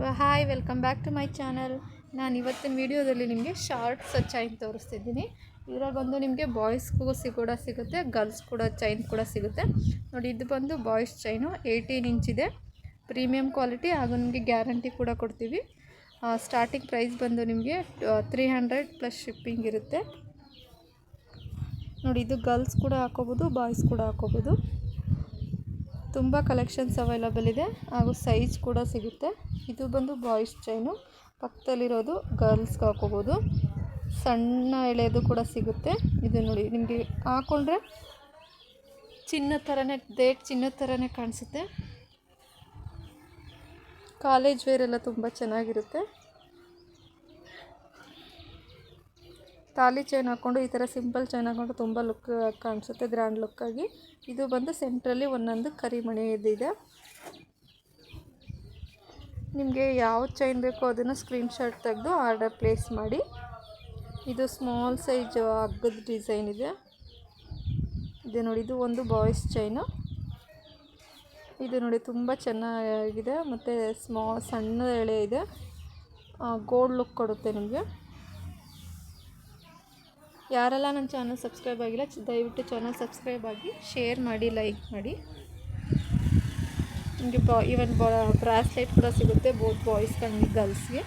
Hi welcome back to my channel ನಾನು ಇವತ್ತಿನ ವಿಡಿಯೋದಲ್ಲಿ ನಿಮಗೆ ಶಾರ್ಟ್ಸ್ ಚೈನ್ ತೋರಿಸ್ತಿದ್ದೀನಿ. ಇದರಲ್ಲಿ ಬಂದು ನಿಮಗೆ ಬಾಯ್ಸ್ಗೂ ಸಿ ಕೂಡ ಸಿಗುತ್ತೆ ಗರ್ಲ್ಸ್ ಕೂಡ ಚೈನ್ ಕೂಡ ಸಿಗುತ್ತೆ. ನೋಡಿ, ಇದು ಬಂದು ಬಾಯ್ಸ್ ಚೈನು ಏಯ್ಟೀನ್ ಇಂಚ್ ಇದೆ. ಪ್ರೀಮಿಯಂ ಕ್ವಾಲಿಟಿ ಹಾಗೂ ನಿಮಗೆ ಗ್ಯಾರಂಟಿ ಕೂಡ ಕೊಡ್ತೀವಿ. ಸ್ಟಾರ್ಟಿಂಗ್ ಪ್ರೈಸ್ ಬಂದು ನಿಮಗೆ ತ್ರೀ ಹಂಡ್ರೆಡ್ ಪ್ಲಸ್ ಶಿಪ್ಪಿಂಗ್ ಇರುತ್ತೆ. ನೋಡಿ, ಇದು ಗರ್ಲ್ಸ್ ಕೂಡ ಹಾಕೋಬೋದು ಬಾಯ್ಸ್ ಕೂಡ ಹಾಕೋಬೋದು. ತುಂಬ ಕಲೆಕ್ಷನ್ಸ್ ಅವೈಲಬಲ್ ಇದೆ ಹಾಗೂ ಸೈಜ್ ಕೂಡ ಸಿಗುತ್ತೆ. ಇದು ಬಂದು ಬಾಯ್ಸ್ ಚೈನು ಪಕ್ಕದಲ್ಲಿರೋದು ಗರ್ಲ್ಸ್ಗೆ ಹಾಕೋಬೋದು ಸಣ್ಣ ಎಳೆಯದು ಕೂಡ ಸಿಗುತ್ತೆ. ಇದು ನೋಡಿ, ನಿಮಗೆ ಹಾಕ್ಕೊಂಡ್ರೆ ಚಿನ್ನ ಥರನೇ ದೇಟ್ ಚಿನ್ನದ ಥರನೇ ಕಾಣಿಸುತ್ತೆ. ಕಾಲೇಜ್ ವೇರೆಲ್ಲ ತುಂಬ ಚೆನ್ನಾಗಿರುತ್ತೆ. ತಾಲಿ ಚೈನ್ ಹಾಕ್ಕೊಂಡು ಈ ಥರ ಸಿಂಪಲ್ ಚೈನ್ ಹಾಕ್ಕೊಂಡು ತುಂಬ ಲುಕ್ ಕಾಣಿಸುತ್ತೆ, ಗ್ರ್ಯಾಂಡ್ ಲುಕ್ಕಾಗಿ. ಇದು ಬಂದು ಸೆಂಟ್ರಲ್ಲಿ ಒಂದೊಂದು ಕರಿಮಣಿ ಇದ್ದಿದೆ ನಿಮಗೆ ಯಾವ ಚೈನ್ ಬೇಕೋ ಅದನ್ನು ಸ್ಕ್ರೀನ್ಶಾಟ್ ತೆಗೆದು ಆರ್ಡರ್ ಪ್ಲೇಸ್ ಮಾಡಿ. ಇದು ಸ್ಮಾಲ್ ಸೈಜ್ ಹಗ್ಗದ ಡಿಸೈನ್ ಇದೆ. ಇದೆ ನೋಡಿ, ಇದು ಒಂದು ಬಾಯ್ಸ್ ಚೈನು. ಇದು ನೋಡಿ ತುಂಬ ಚೆನ್ನಾಗಿದೆ, ಮತ್ತು ಸ್ಮಾ, ಸಣ್ಣ ಎಳೆ ಇದೆ. ಗೋಲ್ಡ್ ಲುಕ್ ಕೊಡುತ್ತೆ ನಿಮಗೆ. ಯಾರೆಲ್ಲ ನನ್ನ ಚಾನಲ್ ಸಬ್ಸ್ಕ್ರೈಬ್ ಆಗಿಲ್ಲ ದಯವಿಟ್ಟು ಚಾನಲ್ ಸಬ್ಸ್ಕ್ರೈಬ್ ಆಗಿ, ಶೇರ್ ಮಾಡಿ, ಲೈಕ್ ಮಾಡಿ. ನಿಮಗೆ ಬಾ ಈವನ್ ಬ್ರಾಸ್ಲೆಟ್ ಕೂಡ ಸಿಗುತ್ತೆ ಬೋತ್ ಬಾಯ್ಸ್ ಕಣ್ಣಿ ಗರ್ಲ್ಸ್ಗೆ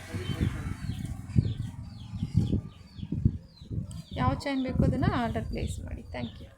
ಯಾವ ಚೈನ್ ಬೇಕು ಅದನ್ನು ಆರ್ಡರ್ ಪ್ಲೇಸ್ ಮಾಡಿ. Thank you